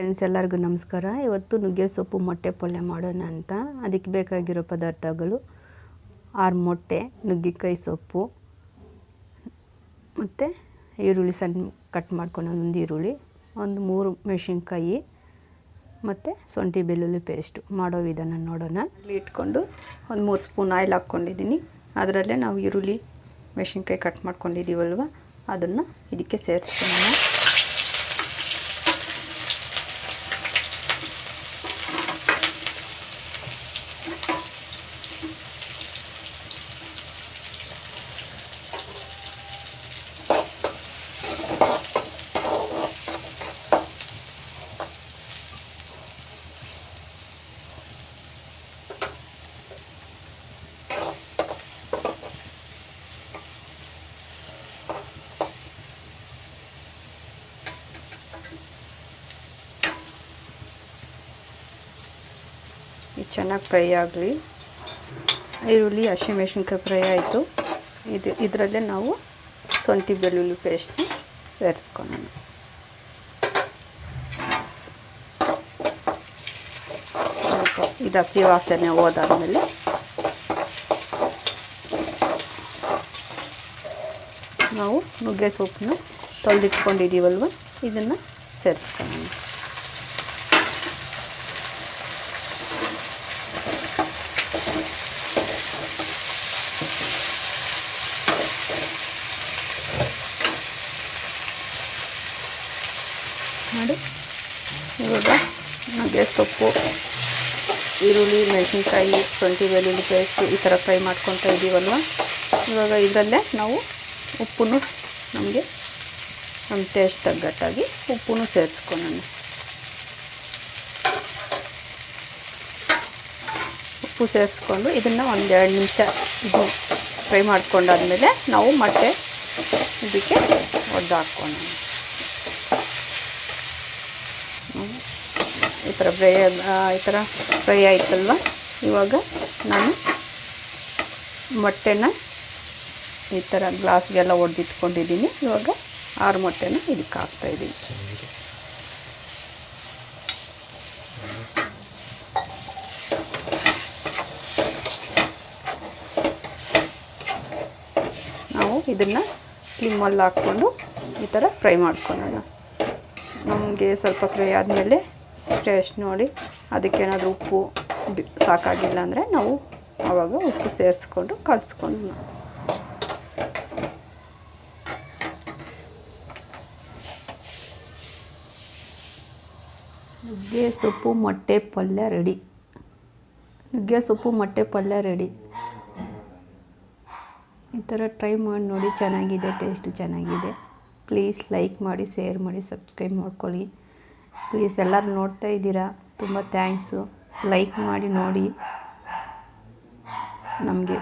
Friends, ಎಲ್ಲರಿಗೂ ನಮಸ್ಕಾರ. ಇವತ್ತು ನುಗ್ಗೆ ಸೊಪ್ಪು ಮೊಟ್ಟೆ ಪಲ್ಯ ಮಾಡೋಣ ಅಂತ. ಅದಕ್ಕೆ ಬೇಕಾಗಿರೋ ಪದಾರ್ಥಗಳು, ಆರು ಮೊಟ್ಟೆ, ನುಗ್ಗೆಕಾಯಿ ಸೊಪ್ಪು, ಮತ್ತು ಈರುಳ್ಳಿ ಸಣ್ಣ ಕಟ್ ಮಾಡ್ಕೊಂಡು ಒಂದು ಈರುಳ್ಳಿ, ಒಂದು ಮೂರು ಮೆಣಸಿನ್ಕಾಯಿ, ಮತ್ತು ಶುಂಠಿ ಬೆಳ್ಳುಳ್ಳಿ ಪೇಸ್ಟು ಮಾಡೋ ವಿಧಾನ ನೋಡೋಣ. ಇಲ್ಲಿ ಇಟ್ಕೊಂಡು ಒಂದು ಮೂರು ಸ್ಪೂನ್ ಆಯಿಲ್ ಹಾಕ್ಕೊಂಡಿದ್ದೀನಿ. ಅದರಲ್ಲೇ ನಾವು ಈರುಳ್ಳಿ, ಮೆಣಸಿನ್ಕಾಯಿ ಕಟ್ ಮಾಡ್ಕೊಂಡಿದ್ದೀವಲ್ವ? ಅದನ್ನು ಇದಕ್ಕೆ ಸೇರಿಸ್ಕೊಳ್ಳೋಣ. ಇದು ಚೆನ್ನಾಗಿ ಫ್ರೈ ಆಗಲಿ. ಈರುಳ್ಳಿ ಹಸಿಮೆಣ್ಸಿನ್ಕಾಯಿ ಫ್ರೈ ಆಯಿತು. ಇದು ಇದರಲ್ಲೇ ನಾವು ಶುಂಠಿ ಬೆಳ್ಳುಳ್ಳಿ ಪೇಸ್ಟ್ನ ಸೇರಿಸ್ಕೊಳ್ಳೋಣ ಇದು ಹಸಿ ವಾಸನೆ ಹೋದಾದ್ಮೇಲೆ ನಾವು ನುಗ್ಗೆ ಸೊಪ್ಪನ್ನ ತೊಳೆದಿಟ್ಕೊಂಡಿದ್ದೀವಲ್ವ? ಇದನ್ನು ಸೇರಿಸ್ಕೊಳ್ಳೋಣ ಮಾಡಿ. ಇವಾಗ ನುಗ್ಗೆ ಸೊಪ್ಪು, ಈರುಳ್ಳಿ, ಮೆಣಸಿನ್ಕಾಯಿ, ಶುಂಠಿ, ಬೆಳ್ಳುಳ್ಳಿ ಪೇಸ್ಟು ಈ ಥರ ಫ್ರೈ ಮಾಡ್ಕೊತಾ ಇದ್ದೀವಲ್ವ? ಇವಾಗ ಇದರಲ್ಲೇ ನಾವು ಉಪ್ಪನ್ನು ನಮಗೆ ನಮ್ಮ ಟೇಸ್ಟ್ ತಗ್ಗಟ್ಟಾಗಿ ಉಪ್ಪನ್ನು ಸೇರಿಸ್ಕೊಳ್ಳೋಣ. ಉಪ್ಪು ಸೇರಿಸ್ಕೊಂಡು ಇದನ್ನು ಒಂದು ಎರಡು ನಿಮಿಷ ಇದು ಫ್ರೈ ಮಾಡ್ಕೊಂಡಾದ್ಮೇಲೆ ನಾವು ಮತ್ತೆ ಇದಕ್ಕೆ ಒದ್ದು ಹಾಕ್ಕೊಳ್ಳೋಣ. ಈ ಥರ ಫ್ರೈ ಈ ಥರ ಫ್ರೈ ಆಯ್ತಲ್ವ? ಇವಾಗ ನಾನು ಮೊಟ್ಟೆನ ಈ ಥರ ಗ್ಲಾಸ್ಗೆಲ್ಲ ಒಡೆದಿಟ್ಕೊಂಡಿದ್ದೀನಿ. ಇವಾಗ ಆರು ಮೊಟ್ಟೆನ ಇದಕ್ಕೆ ಹಾಕ್ತಾಯಿದ್ದೀನಿ ನಾವು ಇದನ್ನು ಸ್ಲಿಮ್ಮಲ್ಲಿ ಹಾಕ್ಕೊಂಡು ಈ ಥರ ಫ್ರೈ ಮಾಡ್ಕೊಳ್ಳೋಣ. ನಮಗೆ ಸ್ವಲ್ಪ ಫ್ರೈ ಆದಮೇಲೆ ಟೇಸ್ಟ್ ನೋಡಿ ಅದಕ್ಕೇನಾದರೂ ಉಪ್ಪು ಸಾಕಾಗಿಲ್ಲ ಅಂದರೆ ನಾವು ಆವಾಗ ಉಪ್ಪು ಸೇರಿಸ್ಕೊಂಡು ಕಲಿಸ್ಕೊಂಡು ನುಗ್ಗೆ ಸೊಪ್ಪು, ಮೊಟ್ಟೆ ಪಲ್ಯ ರೆಡಿ. ನುಗ್ಗೆ ಸೊಪ್ಪು, ಮೊಟ್ಟೆ ಪಲ್ಯ ರೆಡಿ. ಈ ಥರ ಟ್ರೈ ಮಾಡಿ ನೋಡಿ, ಚೆನ್ನಾಗಿದೆ, ಟೇಸ್ಟ್ ಚೆನ್ನಾಗಿದೆ. ಪ್ಲೀಸ್ ಲೈಕ್ ಮಾಡಿ, ಶೇರ್ ಮಾಡಿ, ಸಬ್ಸ್ಕ್ರೈಬ್ ಮಾಡ್ಕೊಳ್ಳಿ. ಪ್ಲೀಸ್ ಎಲ್ಲರೂ ನೋಡ್ತಾ ಇದ್ದೀರಾ? ತುಂಬ ಥ್ಯಾಂಕ್ಸು. ಲೈಕ್ ಮಾಡಿ ನೋಡಿ. ನಮಗೆ